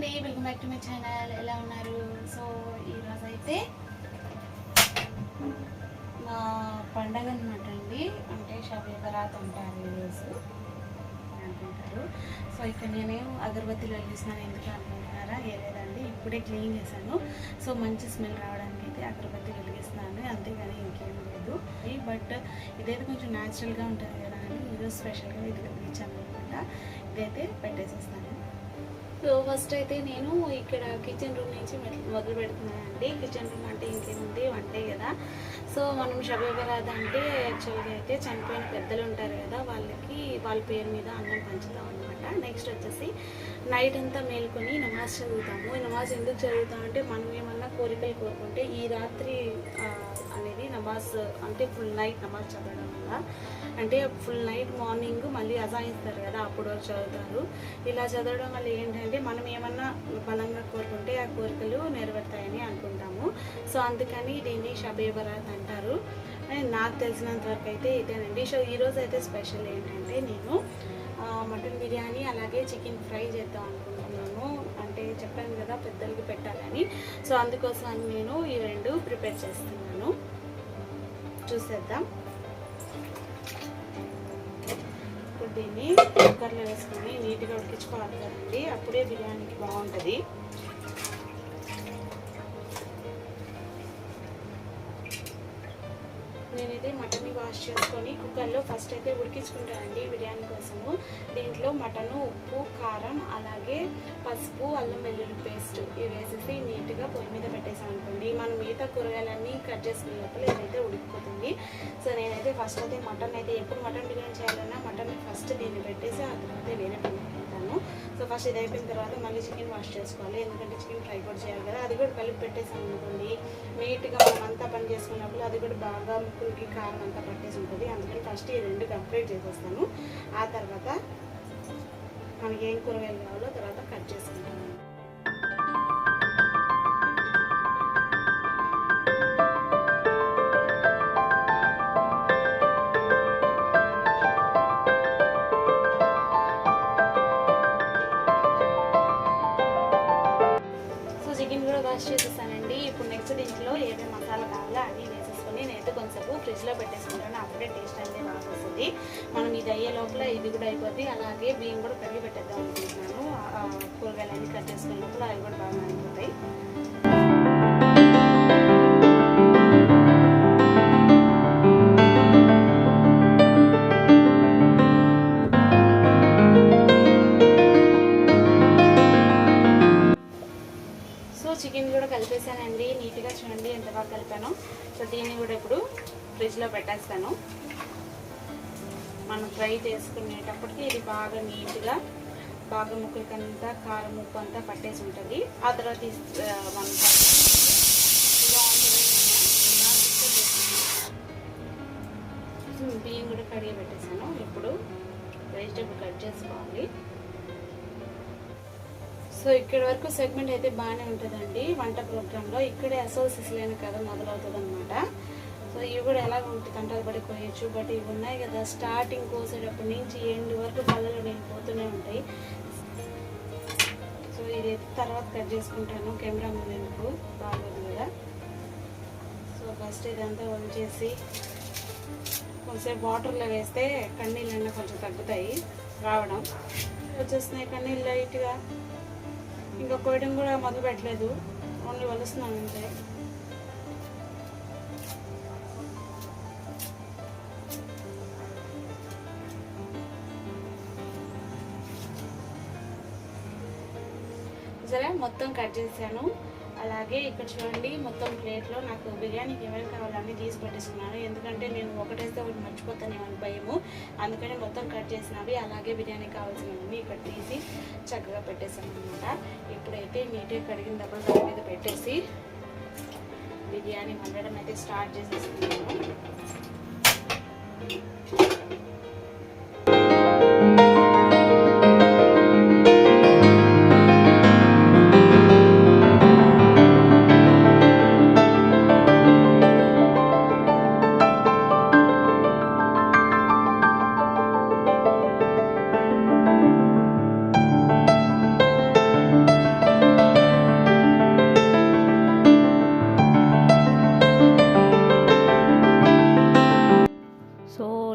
అండి. Welcome back to my channel ఎలా ఉన్నారు? సో ఈరోజు అయితే మా పండగ అనమాట అండి. అంటే షబీ బరాత్ అంటారు ఈరోజు అని అనుకుంటారు. సో ఇక్కడ నేనేం అగరబత్తిలు వెలిగిస్తున్నాను. ఎందుకు అనుకుంటున్నారా? ఏ లేదండి. ఇప్పుడే క్లీన్ చేశాను. సో మంచి స్మెల్ రావడానికి అయితే అగరబత్తి వెలిగిస్తున్నాను. అంతేగాని ఇంకేం లేదు. బట్ ఇదైతే కొంచెం న్యాచురల్గా ఉంటుంది కదా అని ఈరోజు స్పెషల్గా ఇది వెలిగించాను అనమాట ఇదైతే పెట్టేసేస్తాను. సో ఫస్ట్ అయితే నేను ఇక్కడ కిచెన్ రూమ్ నుంచి మొదలు పెడుతున్నాను అండి కిచెన్ రూమ్ అంటే ఇంకేముంది? వంటే కదా. సో మనం షబీబరాద్ అంటే యాక్చువల్గా అయితే చనిపోయిన పెద్దలు ఉంటారు కదా వాళ్ళకి వాళ్ళ పేరు మీద అన్నం పంచుతాం అనమాట నెక్స్ట్ వచ్చేసి నైట్ అంతా మేల్కొని నమాజ్ చదువుతాము. ఈ నమాజ్ ఎందుకు చదువుతాం అంటే మనం ఏమన్నా కోరికలు కోరుకుంటే ఈ రాత్రి అనేది నమాజ్ అంటే ఫుల్ నైట్ నమాజ్ చదవడం వల్ల. అంటే ఫుల్ నైట్ మార్నింగ్ మళ్ళీ అజాయిస్తారు కదా అప్పుడు చదువుతారు. ఇలా చదవడం వల్ల ఏంటంటే మనం ఏమన్నా బలంగా కోరుకుంటే ఆ కోరికలు నెరవేరుతాయని అనుకుంటాము. సో అందుకని దీన్ని షబే బరాత్ అంటారు. నాకు తెలిసినంత వరకు అయితే ఇదేనండి. సో ఈరోజు అయితే స్పెషల్ ఏంటంటే నేను మటన్ బిర్యానీ అలాగే చికెన్ ఫ్రై చేద్దాం అనుకుంటున్నాను. అంటే చెప్పాను కదా పెద్దలకి పెట్టాలని. సో అందుకోసం నేను ఈ రెండు ప్రిపేర్ చేస్తున్నాను. చూసేద్దాం. ఇప్పుడు దీన్ని కుక్కర్లో వేసుకొని నీట్గా ఉడికించుకోవాలి కదండి. అప్పుడే బిర్యానీకి బాగుంటుంది. అయితే మటన్ని వాష్ చేసుకొని కుక్కర్లో ఫస్ట్ అయితే ఉడికించుకుంటానండి బిర్యానీ కోసము. దీంట్లో మటను ఉప్పు కారం అలాగే పసుపు అల్లం వెల్లుల్లి పేస్ట్ ఇవి వేసేసి నీట్గా పొయ్యి మీద పెట్టేసాం అనుకోండి మనం మిగతా కూరగాయలన్నీ కట్ చేసుకునే లోపల ఇదైతే ఉడికిపోతుంది. సో నేనైతే ఫస్ట్ అయితే మటన్ అయితే ఎప్పుడు మటన్ బిర్యానీ చేయాలన్నా మటన్ ఫస్ట్ దీన్ని పెట్టేసి ఆ తర్వాత వేరే పని పెడతాను సో ఫస్ట్ ఇది అయిపోయిన తర్వాత మళ్ళీ చికెన్ వాష్ చేసుకోవాలి. ఎందుకంటే చికెన్ ఫ్రై కూడా చేయాలి కదా. అది కూడా కలిపి పెట్టేసాం అనుకోండి. నీట్గా మనం అంతా పని చేసుకున్నప్పుడు అది కూడా బాగా ముక్కులకి కారం అంతా పట్టేసి ఉంటుంది. అందుకని ఫస్ట్ ఈ రెండు కంప్లీట్ చేసేస్తాను. ఆ తర్వాత మనకి ఏం కూరగాయలు కావాలో తర్వాత కట్ చేసుకుంటాను ఫ్రిడ్జ్లో పెట్టేసుకుంటాను అప్పుడే టేస్ట్ అనేది బాగా వస్తుంది. మనం ఇది అయ్యే లోపల ఇది కూడా అయిపోద్ది. అలాగే బియ్యం కూడా కడిగి పెట్టేద్దాం అనుకుంటున్నాను. కూరగాయలు అన్నీ కట్ చేసుకున్న లోపల అవి కూడా బాగా అయిపోతాయి. సో చికెన్ కూడా కలిపేసానండి. నీట్గా చూడండి ఎంత బాగా కలిపాను. సో దీన్ని కూడా ఇప్పుడు ఫ్రిడ్జ్లో పెట్టేస్తాను. మనం ఫ్రై చేసుకునేటప్పటికి ఇది బాగా నీట్గా బాగా ముక్కలకంతా కారం ఉప్పు అంతా పట్టేసి ఉంటుంది. ఆ తర్వాత మనం బియ్యం కూడా కడిగి పెట్టేసాను. ఇప్పుడు వెజిటేబుల్ కట్ చేసుకోవాలి. సో ఇక్కడ వరకు సెగ్మెంట్ అయితే బాగానే ఉంటుందండి. వంట ప్రోగ్రాంలో ఇక్కడే అసలు లేని కథ మొదలవుతుంది అనమాట ఇవి కూడా ఎలా ఉంటుంది కంటాలు పడి కోయచ్చు బట్ ఇవి ఉన్నాయి కదా స్టార్టింగ్ కోసేటప్పటి నుంచి ఎండ్ వరకు బల్లలు నేను పోతూనే ఉంటాయి. సో ఇది తర్వాత కట్ చేసుకుంటాను. కెమెరా ముందు ఎందుకు? బాగోదు కదా. సో ఫస్ట్ ఇదంతా వంచేసి కొంచెంసేపు వాటర్లో వేస్తే కన్నీళ్ళన్నీ కొంచెం తగ్గుతాయి రావడం. వచ్చేస్తున్నాయి కన్నీళ్ళు లైట్గా. ఇంకా కోయడం కూడా మొదలు పెట్టలేదు ఓన్లీ వలుస్తున్నాను అంతే. సరే మొత్తం కట్ చేశాను. అలాగే ఇక్కడ చూడండి మొత్తం ప్లేట్లో నాకు బిర్యానీకి ఏమేమి కావాలని తీసి పెట్టేసుకున్నాను. ఎందుకంటే నేను ఒకటేస్తే ఒకటి మర్చిపోతానేమని భయము. అందుకని మొత్తం కట్ చేసినవి అలాగే బిర్యానీ కావాల్సినవి ఇక్కడ తీసి చక్కగా పెట్టేసాను అనమాట ఇప్పుడైతే నీట్గా కడిగిన డబ్బులు దాని మీద పెట్టేసి బిర్యానీ వండడం అయితే స్టార్ట్ చేసేసుకున్నాను.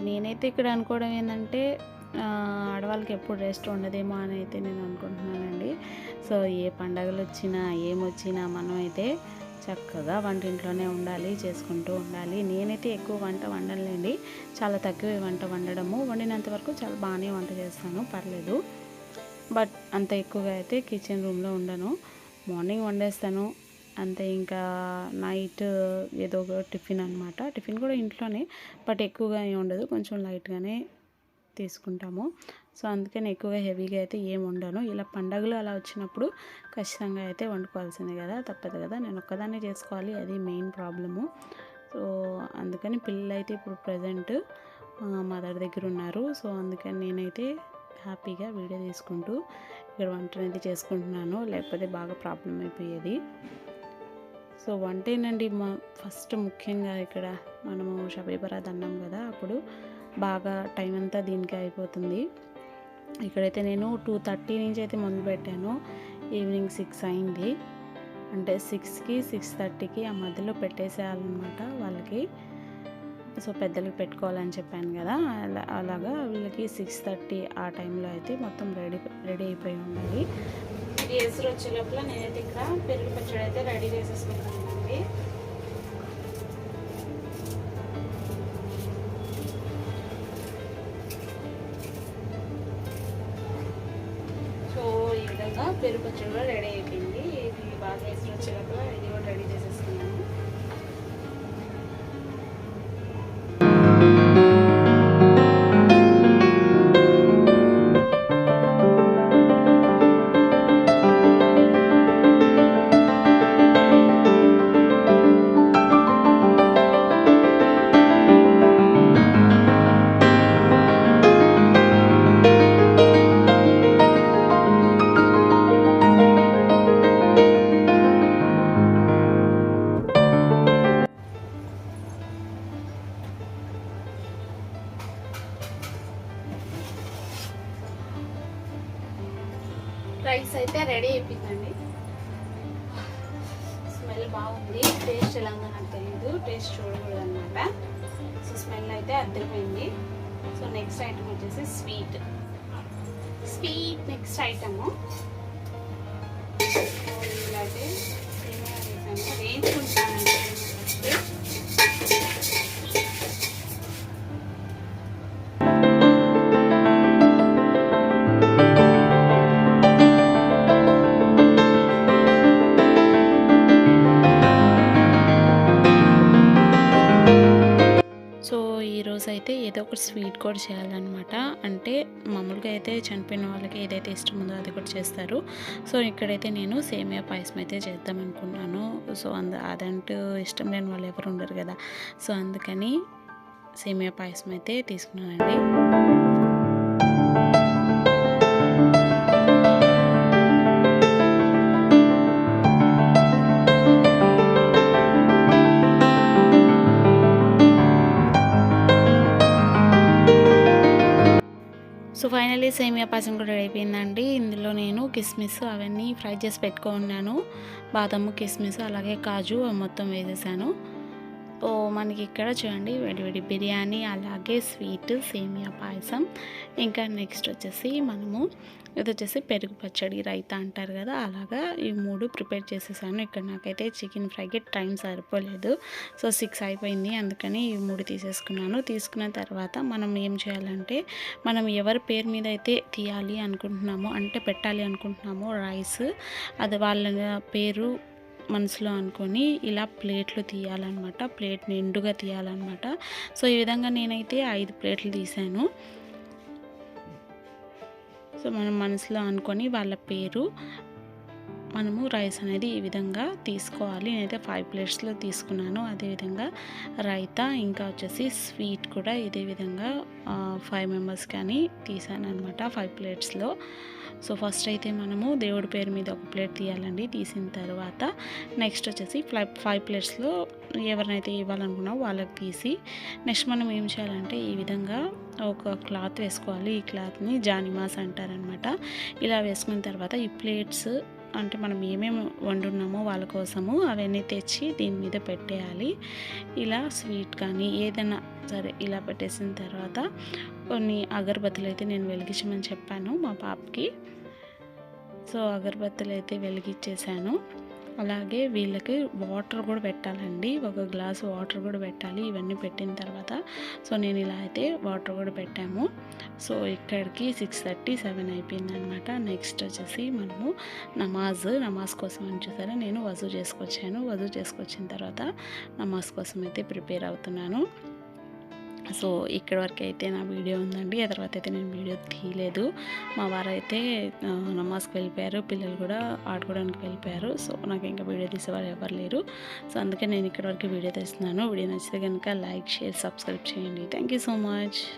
నేనైతే ఇక్కడ అనుకోవడం ఏంటంటే ఆడవాళ్ళకి ఎప్పుడు రెస్ట్ ఉండదేమో అని అయితే నేను అనుకుంటున్నానండి. సో ఏ పండగలు వచ్చినా ఏమొచ్చినా మనం అయితే చక్కగా వంటింట్లోనే ఉండాలి చేసుకుంటూ ఉండాలి. నేనైతే ఎక్కువ వంట వండలేండి చాలా తక్కువ వంట వండడము. వండినంత వరకు చాలా బాగానే వంట చేస్తాను పర్లేదు. బట్ అంత ఎక్కువగా అయితే కిచెన్ రూమ్లో ఉండను. మార్నింగ్ వండేస్తాను. అంతే ఇంకా నైట్ ఏదో ఒక టిఫిన్ అనమాట టిఫిన్ కూడా ఇంట్లోనే బట్ ఎక్కువగా ఏమి ఉండదు. కొంచెం లైట్గానే తీసుకుంటాము. సో అందుకని ఎక్కువగా హెవీగా అయితే ఏం వండను. ఇలా పండగలు అలా వచ్చినప్పుడు ఖచ్చితంగా అయితే వండుకోవాల్సిందే కదా. తప్పదు కదా. నేను ఒక్కదాన్నే చేసుకోవాలి. అది మెయిన్ ప్రాబ్లము. సో అందుకని పిల్లలు అయితే ఇప్పుడు ప్రజెంట్ మదర్ దగ్గర ఉన్నారు. సో అందుకని నేనైతే హ్యాపీగా వీడియో తీసుకుంటూ ఇక్కడ వంట అనేది చేసుకుంటున్నాను. లేకపోతే బాగా ప్రాబ్లం అయిపోయేది. సో వంటేనండి మా ఫస్ట్ ముఖ్యంగా ఇక్కడ మనము షబీ అన్నాం కదా అప్పుడు బాగా టైం అంతా దీనికి అయిపోతుంది. ఇక్కడైతే నేను టూ థర్టీ నుంచి అయితే మొదలు పెట్టాను. ఈవినింగ్ సిక్స్ అయింది. అంటే సిక్స్కి సిక్స్ థర్టీకి ఆ మధ్యలో పెట్టేసేయాలన్నమాట వాళ్ళకి. సో పెద్దలకు పెట్టుకోవాలని చెప్పాను కదా అలా అలాగా వీళ్ళకి సిక్స్ థర్టీ ఆ టైంలో అయితే మొత్తం రెడీ రెడీ అయిపోయి ఉండాలి. ఎసురు వచ్చే లోపల నేనైతే ఇక్కడ పెరుగు పచ్చడి అయితే రెడీ చేసేసుకుంటానండి వేపిందండి స్మెల్ బాగుంది. టేస్ట్ ఎలా ఉందో నాకు తెలియదు టేస్ట్ చూడకూడదు అనమాట సో స్మెల్ అయితే అద్దరిపోయింది సో నెక్స్ట్ ఐటమ్ వచ్చేసి స్వీట్. Sweet next item. ఇలా అయితే సేమియా వేసాను వేయించుకుంటానండి అయితే ఒక స్వీట్ కూడా చేయాలన్నమాట. అంటే మామూలుగా అయితే చనిపోయిన వాళ్ళకి ఏదైతే ఇష్టం ఉందో అది కూడా చేస్తారు. సో ఇక్కడైతే నేను సేమియా పాయసం అయితే చేద్దాం అనుకున్నాను. సో అంద అదంటూ ఇష్టం లేని వాళ్ళు ఎవరు ఉండరు కదా. సో అందుకని సేమియా పాయసం అయితే తీసుకున్నానండి. సేమియా పాయసం కూడా రెడీ అయిపోయిందండి. ఇందులో నేను కిస్మిస్ అవన్నీ ఫ్రై చేసి పెట్టుకున్నాను బాదము కిస్మిస్ అలాగే కాజు మొత్తం వేసేసాను. మనకి ఇక్కడ చూడండి వేడివేడి బిర్యానీ అలాగే స్వీట్ సేమియా పాయసం. ఇంకా నెక్స్ట్ వచ్చేసి మనము ఇది వచ్చేసి పెరుగు పచ్చడి రైతా అంటారు కదా అలాగా ఈ మూడు ప్రిపేర్ చేసేసాను. ఇక్కడ నాకైతే చికెన్ ఫ్రైకి టైం సరిపోలేదు. సో సిక్స్ అయిపోయింది అందుకని ఈ మూడు తీసేసుకున్నాను. తీసుకున్న తర్వాత మనం ఏం చేయాలంటే మనం ఎవరి పేరు మీద అయితే తీయాలి అనుకుంటున్నామో అంటే పెట్టాలి అనుకుంటున్నామో రైస్ అది వాళ్ళ పేరు మనసులో అనుకొని ఇలా ప్లేట్లు తీయాలన్నమాట. ప్లేట్ నిండుగా తీయాలన్నమాట. సో ఈ విధంగా నేనైతే ఐదు ప్లేట్లు తీశాను సో మనం మనసులో అనుకొని వాళ్ళ పేరు మనము రైస్ అనేది ఈ విధంగా తీసుకోవాలి. నేనైతే ఫైవ్ ప్లేట్స్లో తీసుకున్నాను. అదేవిధంగా రైతా ఇంకా వచ్చేసి స్వీట్ కూడా ఇదే విధంగా ఫైవ్ మెంబర్స్ కానీ తీసాను అనమాట ఫైవ్ ప్లేట్స్లో. సో ఫస్ట్ అయితే మనము దేవుడి పేరు మీద ఒక ప్లేట్ తీయాలండి తీసిన తర్వాత. నెక్స్ట్ వచ్చేసి ఫైవ్ ఫైవ్ ప్లేట్స్లో ఎవరినైతే ఇవ్వాలనుకున్నామో వాళ్ళకి తీసి నెక్స్ట్ మనం ఏం చేయాలంటే ఈ విధంగా ఒక క్లాత్ వేసుకోవాలి. ఈ క్లాత్ని జానిమాస్ అంటారనమాట ఇలా వేసుకున్న తర్వాత ఈ ప్లేట్స్ అంటే మనం ఏమేమి వండున్నామో వాళ్ళ కోసము అవన్నీ తెచ్చి దీని మీద పెట్టేయాలి. ఇలా స్వీట్ కానీ ఏదైనా సరే ఇలా పెట్టేసిన తర్వాత కొన్ని అగరబత్తులు అయితే నేను వెలిగించమని చెప్పాను మా పాపకి. సో అగరబత్తులు అయితే వెలిగించేసాను అలాగే వీళ్ళకి వాటర్ కూడా పెట్టాలండి. ఒక గ్లాస్ వాటర్ కూడా పెట్టాలి. ఇవన్నీ పెట్టిన తర్వాత సో నేను ఇలా అయితే వాటర్ కూడా పెట్టాము. సో ఇక్కడికి సిక్స్ థర్టీ సెవెన్ అయిపోయిందనమాట నెక్స్ట్ వచ్చేసి మనము నమాజ్ నమాజ్ కోసం అని చూసారా? నేను వజూ చేసుకొచ్చాను. వజూ చేసుకొచ్చిన తర్వాత నమాజ్ కోసం అయితే ప్రిపేర్ అవుతున్నాను. సో ఇక్కడ వరకు అయితే నా వీడియో ఉందండి. ఆ తర్వాత అయితే నేను వీడియో తీయలేదు. మా వారు అయితే నమాజ్కి వెళ్ళిపోయారు. పిల్లలు కూడా ఆడుకోవడానికి వెళ్ళిపోయారు. సో నాకు ఇంకా వీడియో తీసేవారు ఎవరు లేరు. సో అందుకే నేను ఇక్కడ వరకు వీడియో తీస్తున్నాను. వీడియో నచ్చితే కనుక లైక్ షేర్ సబ్స్క్రైబ్ చేయండి. Thank you so much.